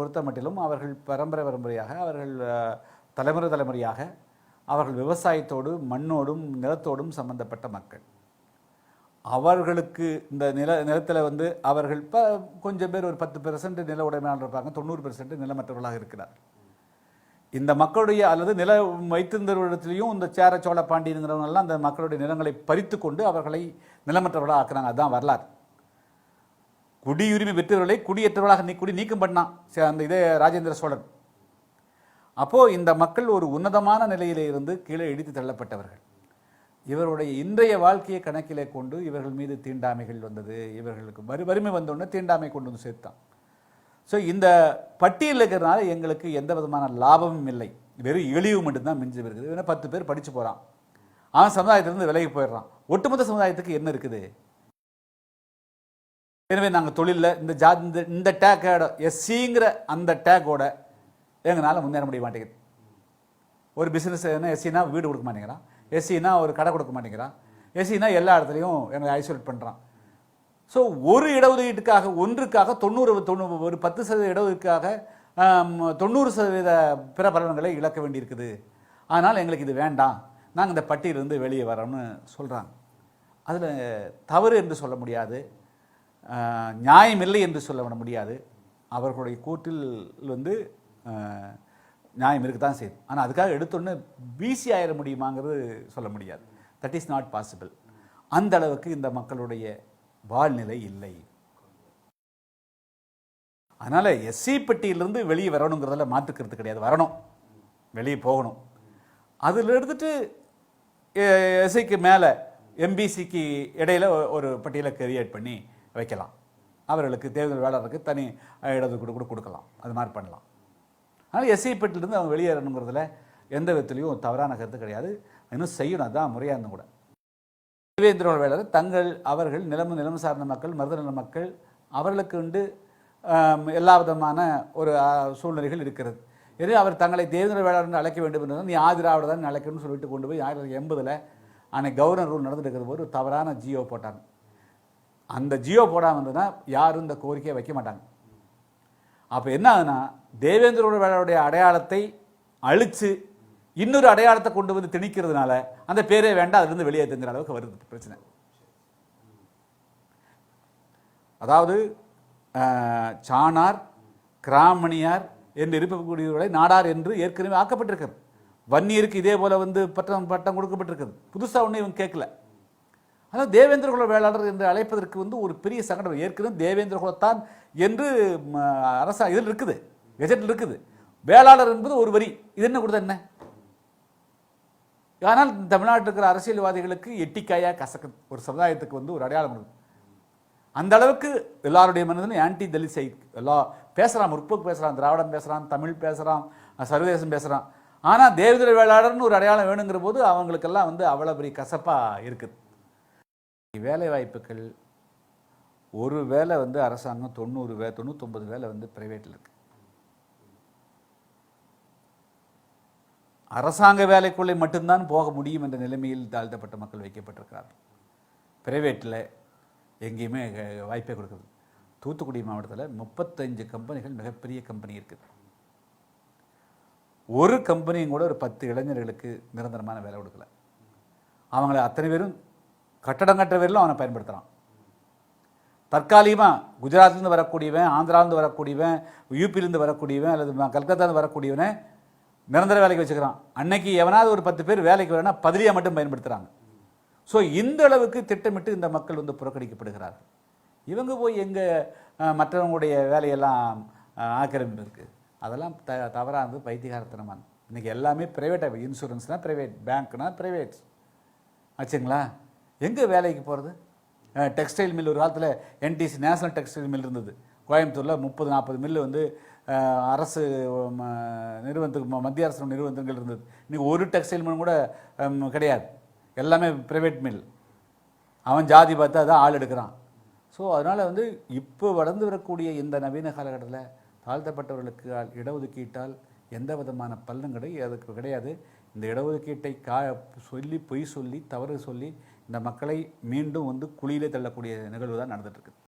பொறுத்த மட்டிலும் அவர்கள் பரம்பரை பரம்பரையாக அவர்கள் தலைமுறை தலைமுறையாக அவர்கள் விவசாயத்தோடு மண்ணோடும் நிலத்தோடும் சம்பந்தப்பட்ட மக்கள். அவர்களுக்கு இந்த நில நிலத்தில் வந்து அவர்கள் இப்போ கொஞ்சம் பேர் ஒரு பத்து பெர்சன்ட் நில உடைமையாளர் இருப்பாங்க தொண்ணூறு பெர்சன்ட் நிலமற்றவர்களாக இருக்கிறார். இந்த மக்களுடைய அல்லது நில வைத்திருந்தவரிடத்திலையும் இந்த சேர சோழ பாண்டியனுங்கிறவங்கெல்லாம் அந்த மக்களுடைய நிலங்களை பறித்து கொண்டு அவர்களை நிலமற்றவர்களாக ஆக்குறாங்க அதுதான் வரலாறு. குடியுரிமை பெற்றவர்களை குடியேற்றவர்களாக நீ குடி நீக்கம் பண்ணான் சே- அந்த இதே ராஜேந்திர சோழன். அப்போது இந்த மக்கள் ஒரு உன்னதமான நிலையிலே இருந்து கீழே இடித்து தள்ளப்பட்டவர்கள். இவருடைய இன்றைய வாழ்க்கையை கணக்கிலே கொண்டு இவர்கள் மீது தீண்டாமைகள் வந்தது. இவர்களுக்கு வறு வறுமை வந்தோடனே தீண்டாமை கொண்டு வந்து சேர்த்தான். ஸோ இந்த பட்டியலில் இருக்கிறதுனால எங்களுக்கு எந்த விதமான லாபமும் இல்லை. வெறும் இழிவு மட்டும்தான் மிஞ்சி இருக்குது ஏன்னா பத்து பேர் படித்து போகிறான் அவன் சமுதாயத்திலிருந்து விலகி போயிடுறான். ஒட்டுமொத்த சமுதாயத்துக்கு என்ன இருக்குது? எனவே நாங்கள் தொழிலில் இந்த ஜா இந்த இந்த டேக்கோட எஸ்சிங்கிற அந்த டேக்கோட எங்களால் முன்னேற முடிய மாட்டேங்குது. ஒரு பிஸ்னஸ் என்ன எஸ்சினா வீடு கொடுக்க மாட்டேங்கிறான். எஸ்சினா ஒரு கடை கொடுக்க மாட்டேங்கிறான். எஸ்சினா எல்லா இடத்துலையும் எங்களை ஐசோலேட் பண்ணுறான் ஸோ ஒரு இடஒதுக்கீட்டுக்காக ஒன்றுக்காக தொண்ணூறு தொண்ணூறு ஒரு பத்து சதவீத இடஒதுக்காக தொண்ணூறு சதவீத பிற பலன்களை இழக்க வேண்டியிருக்குது. அதனால் எங்களுக்கு இது வேண்டாம். நாங்கள் இந்த பட்டியலிருந்து வெளியே வரோம்னு சொல்கிறாங்க அதில் தவறு என்று சொல்ல முடியாது. நியாயமில்லை என்று சொல்ல முடியாது. அவர்களுடைய கூற்றில் வந்து நியாயம் இருக்க தான் செய்யுது ஆனால் அதுக்காக எடுத்தோன்னே பிசி ஆயிட முடியுமாங்கிறது சொல்ல முடியாது. தட் இஸ் நாட் பாசிபிள் அந்த அளவுக்கு இந்த மக்களுடைய வாழ்நிலை இல்லை. அதனால் எஸ்சி பெட்டியிலிருந்து வெளியே வரணுங்கிறதுல மாற்றுக்கிறது கிடையாது. வரணும். வெளியே போகணும். அதில் எடுத்துட்டு எஸ்சிக்கு மேலே எம்பிசிக்கு இடையில ஒரு பட்டியலை கிரியேட் பண்ணி வைக்கலாம். அவர்களுக்கு தேர்தல் வேளாளருக்கு தனி அஹ், இடஒதுக்கீடு கூட கொடுக்கலாம். அது மாதிரி பண்ணலாம். ஆனால் எஸ்சி பட்டியலிருந்து அவங்க வெளியேறணுங்கிறதுல எந்த விதத்துலையும் தவறான கருத்து கிடையாது. இன்னும் செய்யணும். அதுதான் முறையாக இருந்தும் கூட. தேவேந்திர வேளாளர் தங்கள் அவர்கள் நிலம் நிலம் சார்ந்த மக்கள் மருதநல மக்கள் அவர்களுக்கு உண்டு எல்லா விதமான ஒரு சூழ்நிலைகள் இருக்கிறது. எது? அவர் தங்களை தேவேந்திர வேளாளர் என்று அழைக்க வேண்டும் என்று நீ ஆதிராவிட தான் அழைக்கணும்னு சொல்லிட்டு கொண்டு போய் ஆயிரத்தி எண்பதில் அன்னைக்கு கவர்னர் ரூல் நடந்துட்டு இருக்கிற போது ஒரு தவறான ஜியோ போட்டாங்க. அந்த ஜியோ போடாமல் இருந்ததுன்னா யாரும் இந்த கோரிக்கையை வைக்க மாட்டாங்க. அப்போ என்ன ஆகுதுன்னா தேவேந்திரோடைய அடையாளத்தை அழித்து இன்னொரு அடையாளத்தை கொண்டு வந்து திணிக்கிறதுனால அந்த பேரே வேண்டாம் அதுலேருந்து வெளியேற்றுங்கிற அளவுக்கு வருது பிரச்சனை. அதாவது சாணார் கிராமணியார் என்று இருக்கக்கூடியவர்களை நாடார் என்று ஏற்கனவே ஆக்கப்பட்டிருக்கிறது. வன்னியருக்கு இதே போல வந்து பட்டம் பட்டம் கொடுக்கப்பட்டிருக்கிறது. புதுசாக ஒன்றும் இவங்க கேட்கல. ஆனால் தேவேந்திரகுல வேளாளர் என்று அழைப்பதற்கு வந்து ஒரு பெரிய சங்கடம் ஏற்கனவே தேவேந்திரகுலத்தான் என்று அரசா இதில் இருக்குது கெஜெட்டில் இருக்குது. வேளாளர் என்பது ஒரு வரி. இது என்ன கொடுத்த என்ன? ஆனால் தமிழ்நாட்டில் இருக்கிற அரசியல்வாதிகளுக்கு எட்டிக்காயா கசக்கு ஒரு சமுதாயத்துக்கு வந்து ஒரு அடையாளம் இருக்கு. அந்த அளவுக்கு எல்லாருடைய மனதிலும் ஆன்டி தலித் சை எல்லா பேசுகிறான் முற்போக்கு பேசுகிறான் திராவிடம் பேசுகிறான் தமிழ் பேசுகிறான் சர்வதேசம் பேசுகிறான் ஆனால் தேவேந்திர வேளாளர்னு ஒரு அடையாளம் வேணுங்கிற போது அவங்களுக்கெல்லாம் வந்து அவ்வளோ பெரிய கசப்பாக இருக்குது. வேலை வாய்ப்புகள் ஒரு வேலை வந்து அரசாங்கம் தொண்ணூறு வே தொண்ணூத்தொம்பது வேலை வந்து பிரைவேட்டில் இருக்கு. அரசாங்க வேலைக்குள்ளே மட்டும்தான் போக முடியும் என்ற நிலைமையில் தாழ்த்தப்பட்ட மக்கள் வைக்கப்பட்டிருக்கிறார்கள். பிரைவேட்டில் எங்கேயுமே வாய்ப்பே கொடுக்குது தூத்துக்குடி மாவட்டத்தில் முப்பத்தஞ்சு கம்பெனிகள் மிகப்பெரிய கம்பெனி இருக்குது ஒரு கம்பெனியும் கூட ஒரு பத்து இளைஞர்களுக்கு நிரந்தரமான வேலை கொடுக்கல. அவங்கள அத்தனை பேரும் கட்டடம் கட்டுற பேரிலும் அவனை பயன்படுத்துகிறான் தற்காலிகமாக குஜராத்லேருந்து வரக்கூடியவன் ஆந்திராவிலேருந்து வரக்கூடியவன் யூபிலேருந்து வரக்கூடியவன் அல்லது கல்கத்தாலேருந்து வரக்கூடியவனை நிரந்தர வேலைக்கு வச்சுக்கிறான். அன்னைக்கு எவனாவது ஒரு பத்து பேர் வேலைக்கு வரனா பதிலியாக மட்டும் பயன்படுத்துகிறாங்க ஸோ இந்த அளவுக்கு திட்டமிட்டு இந்த மக்கள் வந்து புறக்கணிக்கப்படுகிறார்கள். இவங்க போய் எங்கே மற்றவங்களுடைய வேலையெல்லாம் ஆக்கிரமிப்பு இருக்குது அதெல்லாம் த தவறானது பைத்தியகாரத்தனமானது இன்றைக்கி எல்லாமே ப்ரைவேட்டாக இன்சூரன்ஸ்னால் ப்ரைவேட் பேங்க்னால் ப்ரைவேட் ஆச்சுங்களா? எங்கே வேலைக்கு போகிறது டெக்ஸ்டைல் மில் ஒரு காலத்தில் என்டிசி நேஷனல் டெக்ஸ்டைல் மில் இருந்தது. கோயம்புத்தூரில் முப்பது நாற்பது மில்லு வந்து அரசு ம, நிறுவனத்துக்கு ம- மத்திய அரசு நிறுவனங்கள் இருந்தது. இன்றைக்கி ஒரு டெக்ஸ்டைல் மில் கூட கிடையாது. எல்லாமே ப்ரைவேட் மில் அவன் ஜாதி பார்த்து அதான் ஆள் எடுக்கிறான். ஸோ அதனால் வந்து இப்போ வளர்ந்து வரக்கூடிய இந்த நவீன காலகட்டத்தில் தாழ்த்தப்பட்டவர்களுக்கு இடஒதுக்கீட்டால் எந்த விதமான பலனும் கிடையாது அதுக்கு கிடையாது. இந்த இடஒதுக்கீட்டை கா சொல்லி பொய் சொல்லி தவறு சொல்லி இந்த மக்களை மீண்டும் வந்து குழியிலே தள்ளக்கூடிய நிகழ்வு தான் நடந்துட்டு